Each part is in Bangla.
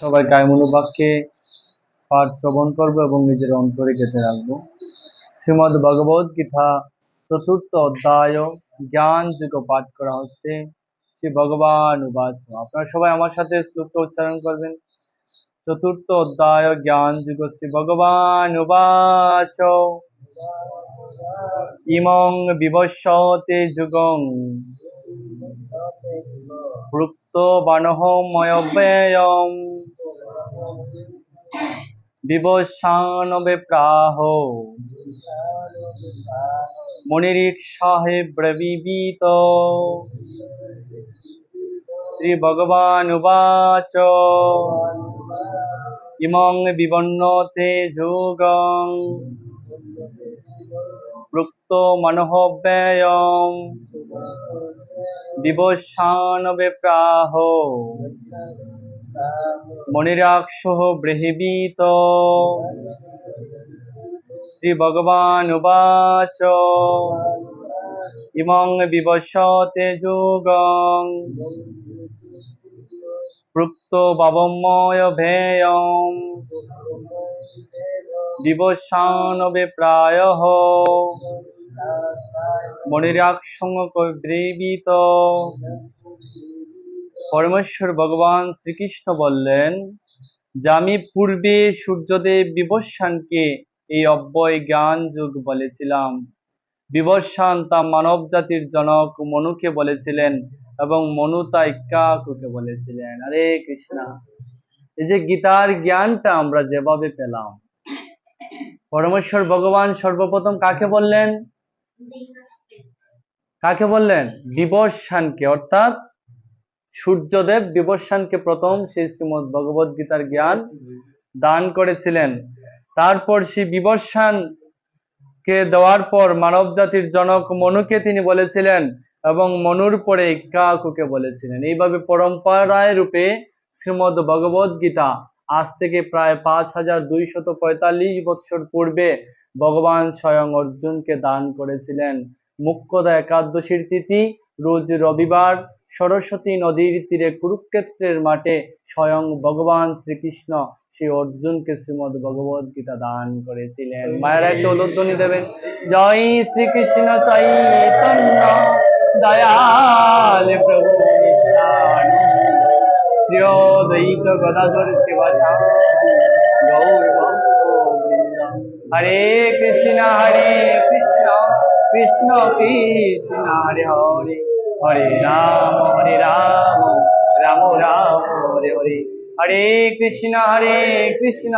সবাই কায়মনোবাক্যে পাঠ শ্রবণ করব এবং নিজের অন্তরে গেঁথে রাখব। শ্রীমদ ভগবদ গীতা চতুর্থ অধ্যায় জ্ঞান যুগ পাঠ করা হচ্ছে। শ্রী ভগবান উবাচ আপনারা সবাই আমার সাথে শ্লোকটা উচ্চারণ করবেন। চতুর্থ অধ্যায় জ্ঞান যুগ শ্রী ভগবান উবাচ ইমং বিবস্বতে যুগং। ভুক্ত বানহময়ব্যয়ম বিবস্বানবে প্রাহ মুনিরিক্ষাহে ব্রবীবীত শ্রী ভগবান উবাচ ইমং বিবন্নতে যুগং ভুক্ত মনোহব্যয়ম দিবসানবে প্রাহ মনিরাক্ষ বৃহিবীত উবাচ ইমং বিবশতে যুগং। পৃক্ত বাবময় ভেয়ম দিবসানবে প্রায় মনিরাক্ষং ব্রীবিত পরমেশ্বর ভগবান শ্রীকৃষ্ণ বললেন যে আমি পূর্বে সূর্যদেব বিবস্বানকে এই অব্যয় জ্ঞান যুগ বলেছিলাম। বিবস্বান তা মানব জাতির জনক মনুকে বলেছিলেন এবং মনু তা ইক্কাকুকে বলেছিলেন। আরে কৃষ্ণা, এই যে গীতার জ্ঞানটা আমরা যেভাবে পেলাম পরমেশ্বর ভগবান সর্বপ্রথম কাকে বললেন? কাকে বললেন? বিবর্ষানকে, অর্থাৎ সূর্যদেব বিবর্ষানকে প্রথম সেই শ্রীমদ ভগবত গীতার জ্ঞান দান করেছিলেন। তারপর সেই বিবর্ষান কে দেওয়ার পর মানব জাতির জনক মনুকে তিনি বলেছিলেন এবং মনুর পরে কাকুকে বলেছিলেন। এইভাবে পরম্পরায় রূপে শ্রীমদ ভগবত গীতা আজ থেকে প্রায় পাঁচ হাজার দুইশত পঁয়তাল্লিশ বৎসর পূর্বে ভগবান স্বয়ং অর্জুনকে দান করেছিলেন। মুখ্যদা একাদশীর তিথি, রোজ রবিবার সরস্বতী নদীর তীরে কুরুক্ষেত্রের মাঠে স্বয়ং ভগবান শ্রীকৃষ্ণ শ্রী অর্জুনকে শ্রীমদ ভগবত গীতা দান করেছিলেন। মায়ের একটা উলোধ্বনি দেবেন। জয় শ্রীকৃষ্ণ চৈতন্য, দয়াল প্রভু নিত্যানন্দ শ্রী অদ্বৈত গদাধর ভক্তবৃন্দ। হরে কৃষ্ণ হরে কৃষ্ণ কৃষ্ণ কৃষ্ণ হরে হরে হরে রাম হরে রাম রাম রাম হরে হরে হরে কৃষ্ণ হরে কৃষ্ণ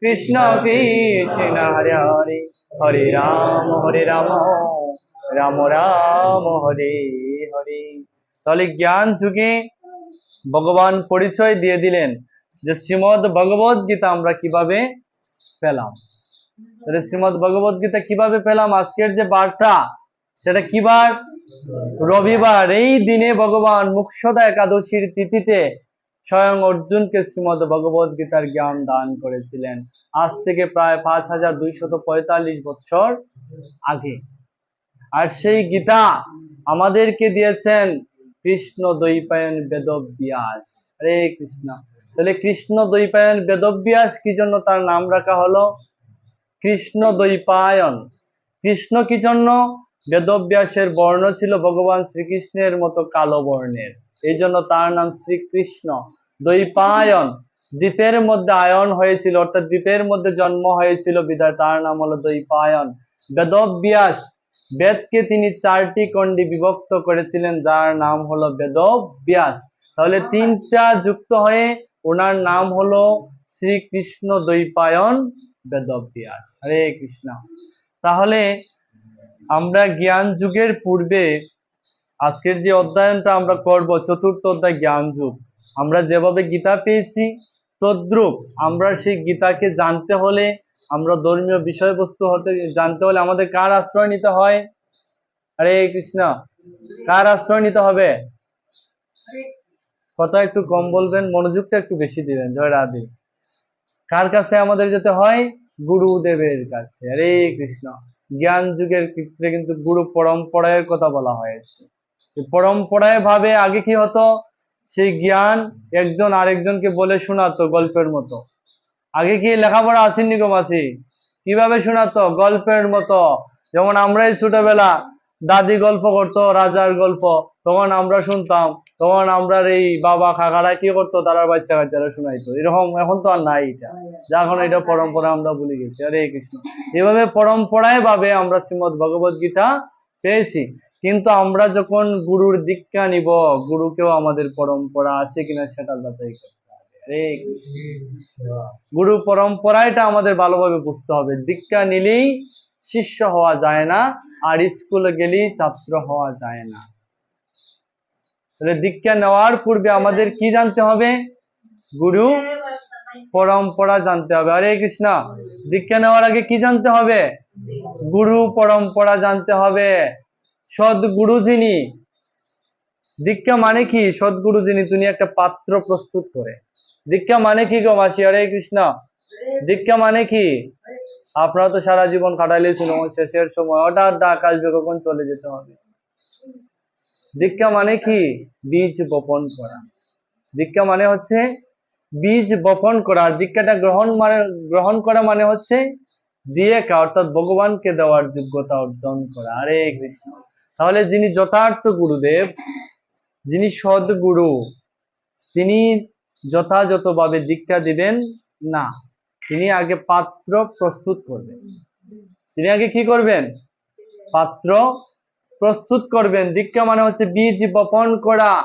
কৃষ্ণ কৃষ্ণ হরে হরে হরে রাম হরে রাম রাম রাম হরে হরে তাহলে জ্ঞান যুগে ভগবান পরিচয় দিয়ে দিলেন যে শ্রীমদ ভগবত গীতা আমরা কীভাবে পেলাম। তাহলে শ্রীমদ ভগবত গীতা কীভাবে পেলাম? আজকের যে বার্তা, সেটা কিবার? রবিবার। এই দিনে ভগবান মুক্ষদা একাদশীর তিথিতে স্বয়ং অর্জুনকে শ্রীমদ ভগবত গীতার জ্ঞান দান করেছিলেন। আজ থেকে প্রায় পাঁচ হাজার পঁয়তাল্লিশ বছর আগে। আর সেই গীতা আমাদেরকে দিয়েছেন কৃষ্ণ দ্বৈপায়ন বেদব্যাস। হরে কৃষ্ণ। তাহলে কৃষ্ণ দ্বৈপায়ন বেদব্যাস কি জন্য তার নাম রাখা হলো? কৃষ্ণ দ্বৈপায়ন কৃষ্ণ কি জন্য? বেদব্যাসের বর্ণ ছিল ভগবান শ্রীকৃষ্ণের মতো কালো বর্ণের। এই জন্য তার নাম শ্রীকৃষ্ণ দ্বৈপায়ন দ্বীপের মধ্যে আয়ন হয়েছিল, অর্থাৎ দ্বীপের মধ্যে জন্ম হয়েছিল বিদায় তার নাম হলো দ্বৈপায়ন বেদব্যাস বেদকে তিনি চারটি খণ্ডে বিভক্ত করেছিলেন, যার নাম হলো বেদ ব্যাস তাহলে তিনটা যুক্ত হয়ে ওনার নাম হলো শ্রীকৃষ্ণ দ্বৈপায়ন বেদব্যাস। হরে কৃষ্ণ। তাহলে আমরা জ্ঞান যুগের পূর্বে আজকের যে অধ্যয়নটা আমরা করব, চতুর্থ অধ্যায় জ্ঞান যুগ। আমরা যেভাবে গীতা পেয়েছি, তদ্রুপ আমরা সেই গীতাকে জানতে হলে আমরা ধর্মীয় বিষয়বস্তু হতে জানতে হলে আমাদের কার আশ্রয় নিতে হয়? হরে কৃষ্ণ। কার আশ্রয় নিতে হবে? কথা একটু কম বলবেন, মনোযোগটা একটু বেশি দিবেন। জয় রাধে। কার কাছে আমাদের যেতে হয়? গুরুদেবের কাছে। হরে কৃষ্ণ। জ্ঞান যুগের ক্ষেত্রে কিন্তু গুরু পরম্পরায়ের কথা বলা হয়েছে পরম্পরায় ভাবে আগে কি হতো? সেই জ্ঞান একজন আরেকজনকে বলে শোনাতো গল্পের মতো। আগে কি লেখাপড়া আসেননি গো মাসি? কীভাবে শোনাতো? গল্পের মতো। যেমন আমরাই ছোটবেলা দাদি গল্প করতো, রাজার গল্প, তখন আমরা শুনতাম। তখন আমরা এই বাবা কাকারা কি করতো? তারা বাচ্চা কাচ্চারা শোনাইতো। এরকম এখন তো আর নাই এটা। যা এখন এটা পরম্পরা আমরা ভুলে গেছি। হরে কৃষ্ণ। এভাবে পরম্পরায় ভাবে আমরা শ্রীমদ ভগবত গীতা পেয়েছি। কিন্তু আমরা যখন গুরুর দীক্ষা নিব, গুরুকেও আমাদের পরম্পরা আছে কিনা সেটা যাচাই করতে গুরু পরম্পরাটা আমাদের ভালোভাবে বুঝতে হবে। দীক্ষা নিলেই শিষ্য হওয়া যায় না, আর স্কুলে গেলেই ছাত্র হওয়া যায় না। তাহলে দীক্ষা নেওয়ার পূর্বে আমাদের কি জানতে হবে? গুরু পরম্পরা জানতে হবে। হরে কৃষ্ণ। দীক্ষা নেওয়ার আগে কি জানতে হবে? গুরু পরম্পরা জানতে হবে। সদ্গুরু যিনি, দীক্ষা মানে কি? সদ্গুরু যিনি, তিনি একটা পাত্র প্রস্তুত করে। দীক্ষা মানে কি গো মাসি? হরে কৃষ্ণ। দীক্ষা মানে কি? আপনারা তো সারা জীবন কাটাইলেছিল শেষের সময়। হঠাৎ ডাক আসবে কখন চলে যেতে হবে? দীক্ষা মানে কি? বীজ বপন করা। দীক্ষা মানে হচ্ছে বীজ বপন করা। দীক্ষাটা গ্রহণ মানে গ্রহণ করা মানে হচ্ছে দিয়ে কা, অর্থাৎ ভগবানকে দেওয়ার যোগ্যতা অর্জন করা। আরে কৃষ্ণ। তাহলে যিনি যথার্থ গুরুদেব, যিনি সদ্গুরু, তিনি যথাযথভাবে দীক্ষা দিবেন? না। তিনি আগে পাত্র প্রস্তুত করবেন। তিনি আগে কি করবেন? পাত্র প্রস্তুত করবেন। দীক্ষা মানে হচ্ছে বীজ বপন করা।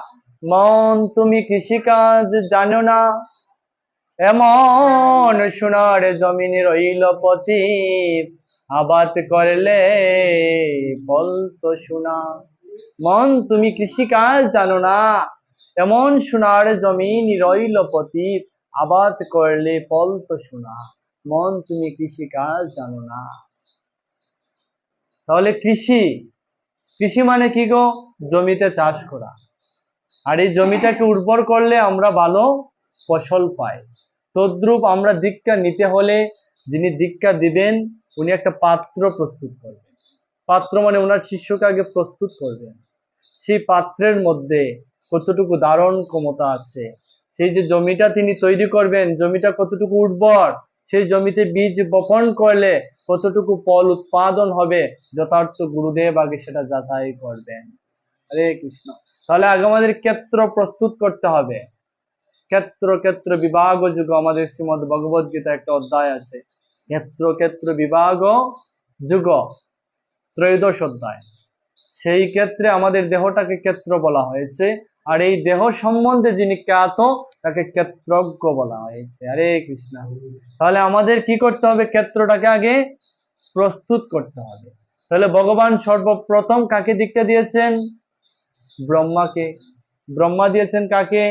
মন তুমি কৃষিকাজ জানো না। এমন সোনার জমিন রইল পতি আবাদ করলে ফল তো সোনা। মন তুমি কৃষিকাজ জানো না। এমন সোনার জমিন রইল পতি আবাদ করলে ফল তো সোনা। মন তুমি কৃষিকাজ জানো না। তাহলে কৃষি। কৃষি মানে কি গো? জমিতে চাষ করা। আর এই জমিটাকে উর্বর করলে আমরা ভালো ফসল পাই। তদ্রূপ আমরা দীক্ষা নিতে হলে যিনি দীক্ষা দিবেন, উনি একটা পাত্র প্রস্তুত করবেন। পাত্র মানে ওনার শিষ্যকে আগে প্রস্তুত করবেন। সেই পাত্রের মধ্যে কতটুকু ধারণ ক্ষমতা আছে? সেই যে জমিটা তিনি তৈরি করবেন, জমিটা কতটুকু উর্বর, সেই জমিতে বীজ বপন করলে কতটুকু ফল উৎপাদন হবে, যথার্থ গুরুদেব আগে সেটা যাচাই করবেন। হরে কৃষ্ণ। তাহলে আগে আমাদের ক্ষেত্র প্রস্তুত করতে হবে। ক্ষেত্র ক্ষেত্র বিভাগ যুগ। আমাদের শ্রীমদ ভগবত গীতা একটা অধ্যায় আছে। ক্ষেত্র ক্ষেত্র বিভাগ যুগ। ত্রয়োদশ অধ্যায়। সেই ক্ষেত্রে আমাদের দেহটাকে ক্ষেত্র বলা হয়েছে। আর এই দেহ সম্বন্ধে যিনি খ্যাত, তাকে ক্ষেত্রজ্ঞ বলা হয়েছে। হরে কৃষ্ণ। তাহলে আমাদের কি করতে হবে? ক্ষেত্রটাকে আগে প্রস্তুত করতে হবে। তাহলে ভগবান সর্বপ্রথম কাকে দীক্ষা দিয়েছেন? ব্রহ্মাকে। ব্রহ্মা দিয়েছেন কাকে?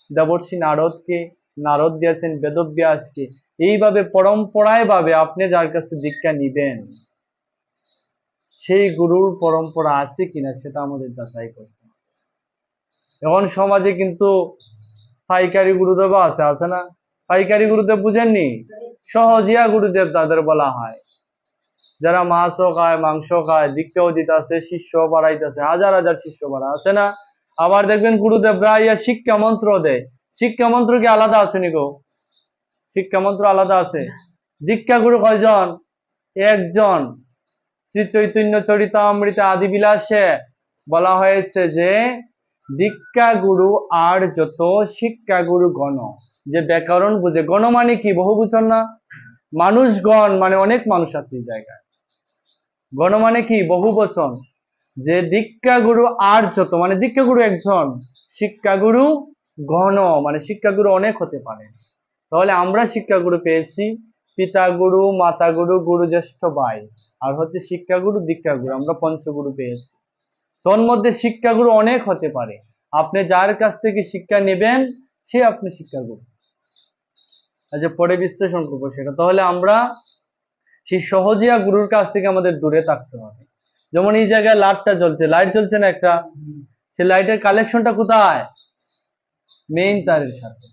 দেবর্ষী নারদকে। নারদ দিয়েছেন বেদব্যাসকে। এইভাবে পরম্পরায় ভাবে আপনি যার কাছে দীক্ষা নিবেন, সেই গুরুর পরম্পরা আছে কিনা সেটা আমাদের যাচাই করতে এখন সমাজে কিন্তু পাইকারি গুরুদেব আছে আছে না? পাইকারি গুরুদেব বুঝেননি? সহজিয়া গুরুদেব তাদের বলা হয়। যারা মাছও খায় মাংস খায় দীক্ষাও দিতেছে শিষ্য বাড়াইতেছে, হাজার হাজার শিষ্য বাড়া, আছে না? আবার দেখবেন গুরুদেবরা ইয়া শিক্ষা মন্ত্র দেয়। শিক্ষা মন্ত্র কি আলাদা আছে নিকো শিক্ষা মন্ত্র আলাদা আছে। দীক্ষা গুরু কয়জন? একজন। শ্রী চৈতন্য চরিতামৃত আদি বিলাসে বলা হয়েছে যে দীক্ষা গুরু আর যত শিক্ষা গুরু গণ, যে ব্যাকরণ বুঝে, গণ মানে কি? বহু বুঝন না? মানুষগণ মানে অনেক মানুষ আছে জায়গায়। গণ মানে কি? বহু বচন। যে দীক্ষা গুরু আর যত মানে দীক্ষা গুরু একজন শিক্ষা গুরু গণ মানে শিক্ষা গুরু অনেক হতে পারে। তাহলে আমরা শিক্ষা গুরু পেয়েছি পিতা গুরু মাতা গুরু গুরু জ্যেষ্ঠ ভাই। আর হচ্ছে শিক্ষা গুরু দীক্ষা গুরু আমরা পঞ্চগুরু পেয়েছি। তোর মধ্যে শিক্ষা গুরু অনেক হতে পারে। আপনি যার কাছ থেকে শিক্ষা নেবেন, সে আপনি শিক্ষা গুরু আচ্ছা পরে বিশ্লেষণ করব সেটা। তাহলে আমরা সেই সহজিয়া গুরুর কাছ থেকে আমাদের দূরে থাকতে হবে। যেমন এই জায়গায় লাইটটা জ্বলছে। লাইট জ্বলছে না একটা? সে লাইটের কালেকশনটা কোথায়? মেইন তারের সাথে।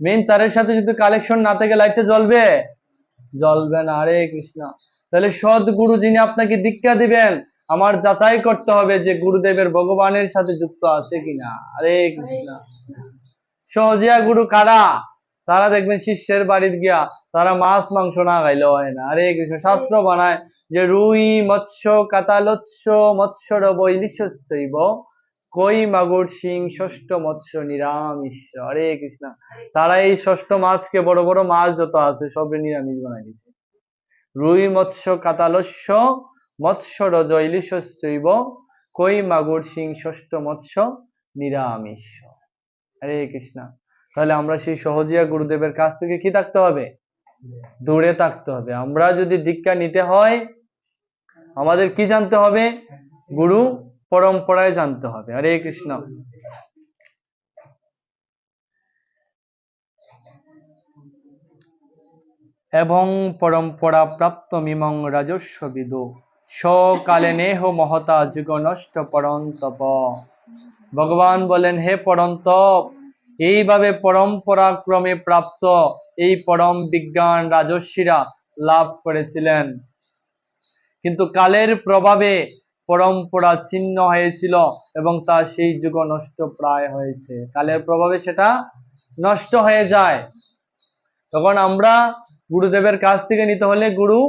মেইন তারের সাথে যদি কালেকশন না থাকে, লাইটটা জ্বলবে? জ্বলবে না। হরে কৃষ্ণ। তাহলে সৎ গুরু যিনি আপনাকে দীক্ষা দিবেন আমার যাচাই করতে হবে যে গুরুদেবের ভগবানের সাথে যুক্ত আছে কিনা। আরে সহজিয়া গুরু কারা? তারা দেখবেন শিষ্যের বাড়ির গিয়া তারা মাছ, মাংস না খাইলে হয় না। আরে কৃষ্ণ, শাস্ত্র বানায় যে রুই মৎস্য কাতালৎস্য মৎস্য বৈলিশৈব কই মাগুর সিং ষষ্ঠ মৎস্য নিরামিষ। আরে কৃষ্ণ, তারা এই ষষ্ঠ মাছকে বড় বড় মাছ যত আছে সব নিরামিষ বানাই দিছে। রুই মৎস্য কাতালস্য মৎস্য রজৈলিশৈব কই মাগুর সিং ষষ্ঠ মৎস্য নিরামিষ। হরে কৃষ্ণ। তাহলে আমরা সেই সহজিয়া গুরুদেবের কাছ থেকে কি থাকতে হবে? দূরে থাকতে হবে। আমরা যদি দীক্ষা নিতে হয়, আমাদের কি জানতে হবে? গুরু পরম্পরায় জানতে হবে। হরে কৃষ্ণ। এবং পরম্পরা প্রাপ্ত মিমং রাজস্ব বিদু। সকালে নেহ মহতা যুগ নষ্ট পরন্তপ। ভগবান বলেন, হে পরন্তপ, এইভাবে পরম্পরা ক্রমে প্রাপ্ত এই পরম বিজ্ঞান রাজস্বীরা লাভ করেছিলেন। কিন্তু কালের প্রভাবে পরম্পরা ছিন্ন হয়েছিল এবং তা সেই যুগ নষ্ট প্রায় হয়েছে। কালের প্রভাবে সেটা নষ্ট হয়ে যায়। তখন আমরা গুরুদেবের কাছ থেকে নিতে হলে গুরু